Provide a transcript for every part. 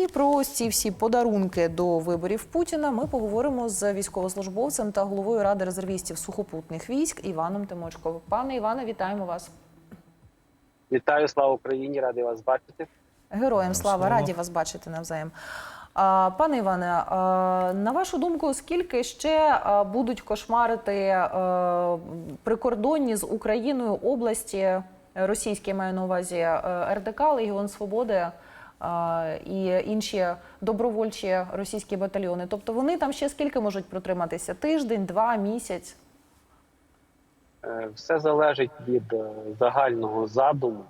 І про ось ці всі подарунки до виборів Путіна ми поговоримо з військовослужбовцем та головою ради резервістів сухопутних військ Іваном Тимочко. Пане Іване, вітаємо вас. Вітаю, слава Україні! Радий вас бачити. Героям слава, слава. раді вас бачити навзаєм. А, Пане Іване, а, на вашу думку, скільки ще а, будуть кошмарити а, прикордонні з Україною області російські маю на увазі РДК, Легіон Свободи і інші добровольчі російські батальйони? Тобто вони там ще скільки можуть протриматися? Тиждень, два, місяць? Е, Все залежить від е, загального задуму,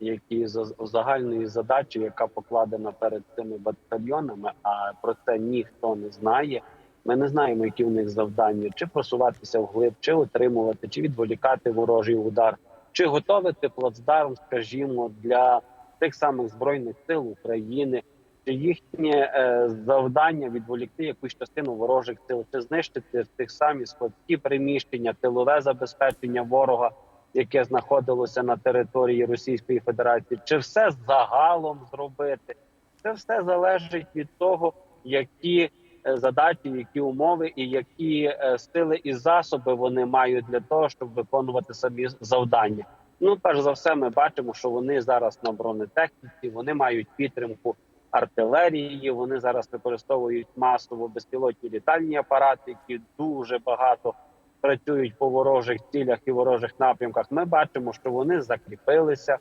які за- загальної задачі, яка покладена перед цими батальйонами. А про це ніхто не знає. Ми не знаємо, які в них завдання: чи просуватися вглиб, чи отримувати, чи відволікати ворожий удар, чи готовити плацдарм, скажімо, для тих самих збройних сил України. Чи їхнє е, завдання відволікти якусь частину ворожих сил, чи знищити тих самі складські приміщення, тилове забезпечення ворога, яке знаходилося на території Російської Федерації, чи все загалом зробити? Це все залежить від того, які е, задачі, які умови і які е, сили і засоби вони мають для того, щоб виконувати самі завдання. Ну, перш за все, ми бачимо, що вони зараз на бронетехніці, вони мають підтримку артилерії. Вони зараз використовують масово безпілотні літальні апарати, які дуже багато працюють по ворожих цілях і ворожих напрямках. Ми бачимо, що вони закріпилися,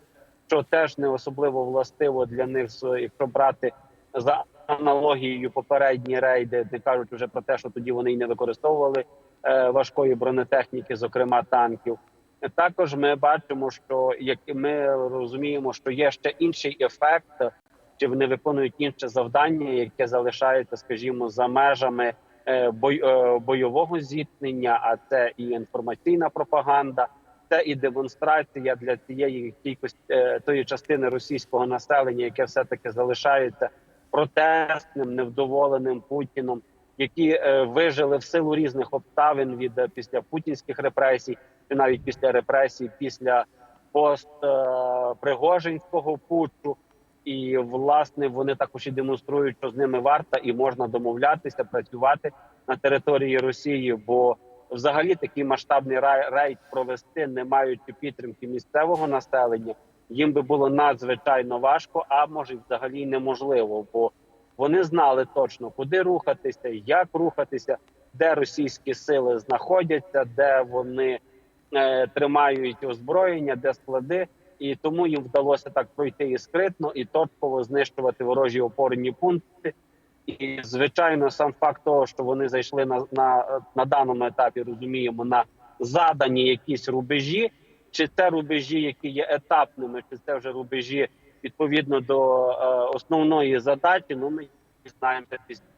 що теж не особливо властиво для них, якщо брати за аналогією попередні рейди, не кажуть вже про те, що тоді вони й не використовували е, важкої бронетехніки, зокрема танків. Також ми бачимо, що як ми розуміємо, що є ще інший ефект, чи вони виконують інше завдання, яке залишається, скажімо, за межами е, е, бойового зіткнення, а це і інформаційна пропаганда, це і демонстрація для цієї кількості е, тої частини російського населення, яке все таки залишається протестним, невдоволеним Путіном, які вижили в силу різних обставин від після путінських репресій, чи навіть після репресій, після пост е, Пригожинського путчу. І власне вони також і демонструють, що з ними варто і можна домовлятися, працювати на території Росії. Бо взагалі такий масштабний рай- рейд провести, не маючи підтримки місцевого населення, їм би було надзвичайно важко, а може взагалі неможливо. Бо вони знали точно, куди рухатися, як рухатися, де російські сили знаходяться, де вони тримають озброєння, де склади. І тому їм вдалося так пройти і скритно, і точково знищувати ворожі опорні пункти. І звичайно, сам факт того, що вони зайшли на, на, на даному етапі, розуміємо, на задані якісь рубежі, чи це рубежі, які є етапними, чи це вже рубежі відповідно до е, основної задачі. Ну ми знаємо пізніше.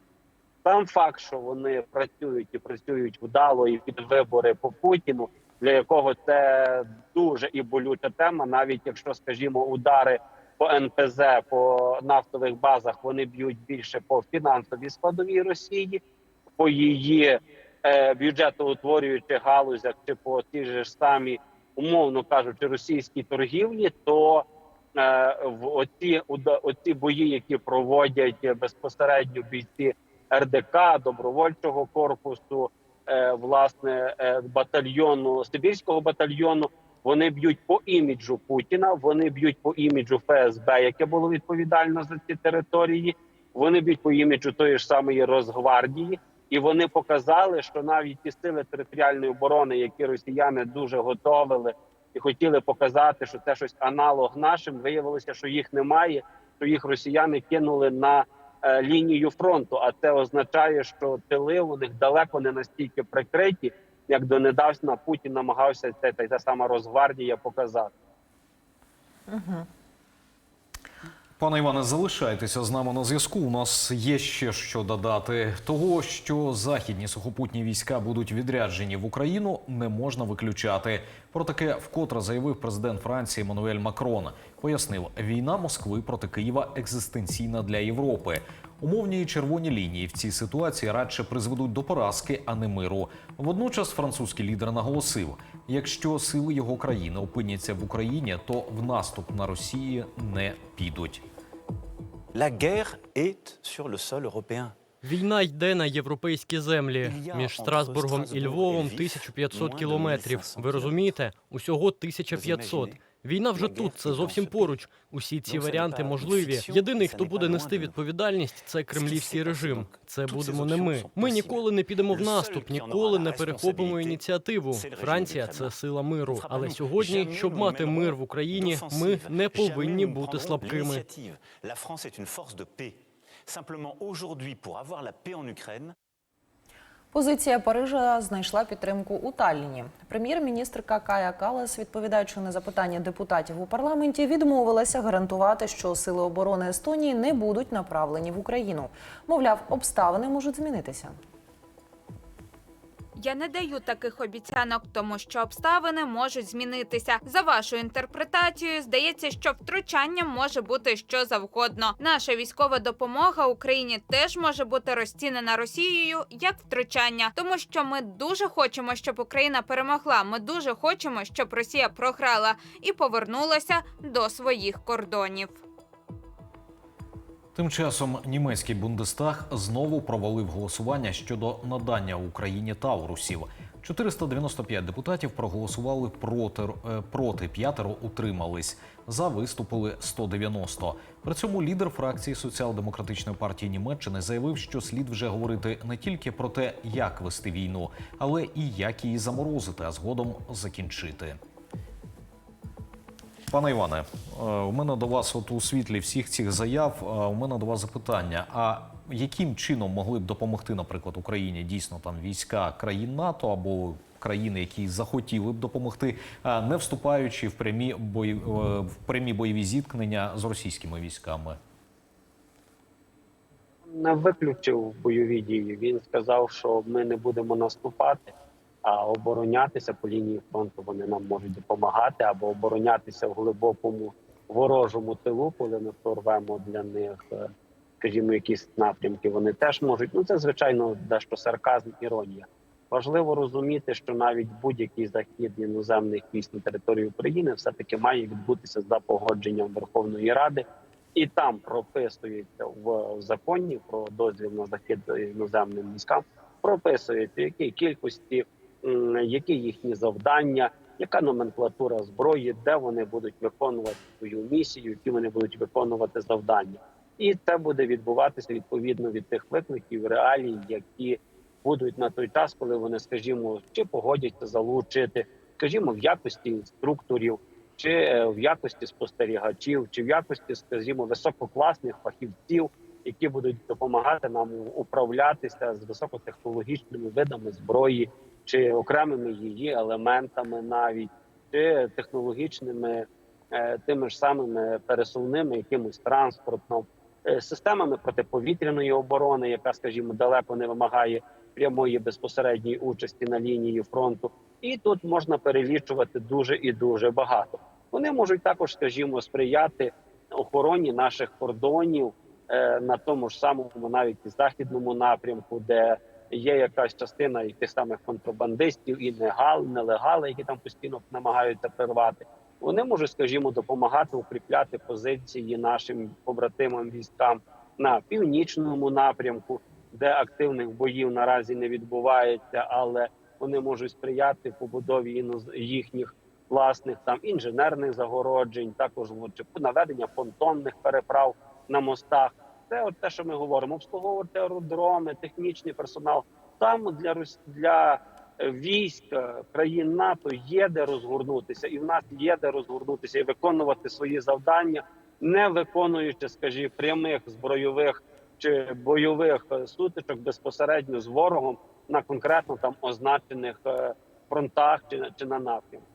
Сам факт, що вони працюють і працюють вдало і під вибори по Путіну, для якого це дуже і болюча тема, навіть якщо, скажімо, удари по НПЗ, по нафтових базах вони б'ють більше по фінансовій складовій Росії, по її е, бюджетоутворюючих галузях чи по ті ж самі, умовно кажучи, російській торгівлі, то е, в оці, оці бої, які проводять безпосередньо бійці РДК, добровольчого корпусу, е, власне е, батальйону Сибірського батальйону. Вони б'ють по іміджу Путіна, вони б'ють по іміджу ФСБ, яке було відповідально за ці території. Вони б'ють по іміджу тої ж самої Росгвардії, і вони показали, що навіть ті сили територіальної оборони, які росіяни дуже готовили і хотіли показати, що це щось аналог нашим, виявилося, що їх немає, що їх росіяни кинули на е, лінію фронту. А це означає, що тили у них далеко не настільки прикриті, як донедавна Путін намагався це та й та сама Росгвардія показати. Пане Іване, залишайтеся з нами на зв'язку. У нас є ще що додати. Того, що західні сухопутні війська будуть відряджені в Україну, не можна виключати. Про таке вкотре заявив президент Франції Еммануель Макрон. Пояснив, війна Москви проти Києва екзистенційна для Європи. Умовні червоні лінії в цій ситуації радше призведуть до поразки, а не миру. Водночас французький лідер наголосив: якщо сили його країни опиняться в Україні, то в наступ на Росії не підуть. La guerre est sur le sol européen. Війна йде на європейські землі. Між Страсбургом і Львовом і Львів 1500 кілометрів. Ви розумієте? Усього 1500. Війна вже тут, це зовсім поруч. Усі ці варіанти можливі. Єдиний, хто буде нести відповідальність, це кремлівський режим. Це будемо не ми. Ми ніколи не підемо в наступ, ніколи не перехопимо ініціативу. Франція це сила миру. Але сьогодні, щоб мати мир в Україні, ми не повинні бути слабкими. Позиція Парижа знайшла підтримку у Талліні. Прем'єр-міністрка Кая Калас, відповідаючи на запитання депутатів у парламенті, відмовилася гарантувати, що сили оборони Естонії не будуть направлені в Україну. Мовляв, обставини можуть змінитися. Я не даю таких обіцянок, тому що обставини можуть змінитися. За вашою інтерпретацією, здається, що втручанням може бути що завгодно. Наша військова допомога Україні теж може бути розцінена Росією як втручання, тому що ми дуже хочемо, щоб Україна перемогла. Ми дуже хочемо, щоб Росія програла і повернулася до своїх кордонів. Тим часом німецький Бундестаг знову провалив голосування щодо надання Україні Таурусів. 495 депутатів проголосували проти, е, проти п'ятеро утримались. За виступили 190. При цьому лідер фракції соціал-демократичної партії Німеччини заявив, що слід вже говорити не тільки про те, як вести війну, але і як її заморозити, а згодом закінчити. Пане Іване, е, у мене до вас, от у світлі всіх цих заяв, е, у мене до вас запитання: а яким чином могли б допомогти, наприклад, Україні дійсно там війська країн НАТО або країни, які захотіли б допомогти, е, не вступаючи в прямі бої в прямі бойові зіткнення з російськими військами? не виключив бойові дії. Він сказав, що ми не будемо наступати, а оборонятися по лінії фронту вони нам можуть допомагати, або оборонятися в глибокому ворожому тилу, коли ми прорвемо для них, е, скажімо, якісь напрямки. Вони теж можуть. Ну це звичайно дещо сарказм, іронія. Важливо розуміти, що навіть будь-який захід іноземних військ на території України все таки має відбутися за погодженням Верховної Ради і там прописується в законі про дозвіл на захід іноземним військам. Прописується, які кількості, які їхні завдання, яка номенклатура зброї, де вони будуть виконувати свою місію, які вони будуть виконувати завдання, і це буде відбуватися відповідно від тих викликів, реалій, які будуть на той час, коли вони, скажімо, чи погодяться залучити, скажімо, в якості інструкторів чи е, в якості спостерігачів, чи в якості, скажімо, висококласних фахівців, які будуть допомагати нам управлятися з високотехнологічними видами зброї, чи окремими її елементами, навіть чи технологічними е, тими ж самими пересувними якимось транспортом, е, системами протиповітряної оборони, яка, скажімо, далеко не вимагає прямої безпосередньої участі на лінії фронту. І тут можна перелічувати дуже і дуже багато. Вони можуть також, скажімо, сприяти охороні наших кордонів е, на тому ж самому, навіть і західному напрямку, де є якась частина і тих самих контрабандистів і негал, нелегали, які там постійно намагаються прервати. Вони можуть, скажімо, допомагати укріпляти позиції нашим побратимам військам на північному напрямку, де активних боїв наразі не відбувається, але вони можуть сприяти побудові їхніх власних там інженерних загороджень, також наведення понтонних переправ на мостах. Це от те, що ми говоримо, обслуговувати аеродроми, технічний персонал. Там для для е, військ е, країн НАТО є де розгорнутися, і в нас є де розгорнутися і виконувати свої завдання, не виконуючи, скажімо, прямих збройових чи бойових е, сутичок безпосередньо з ворогом на конкретно там означених фронтах чи, чи на напрямку.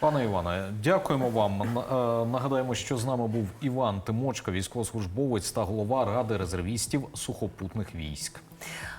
Пане Іване, дякуємо вам. Е, Нагадаємо, що з нами був Іван Тимочка, військовослужбовець та голова ради резервістів сухопутних військ.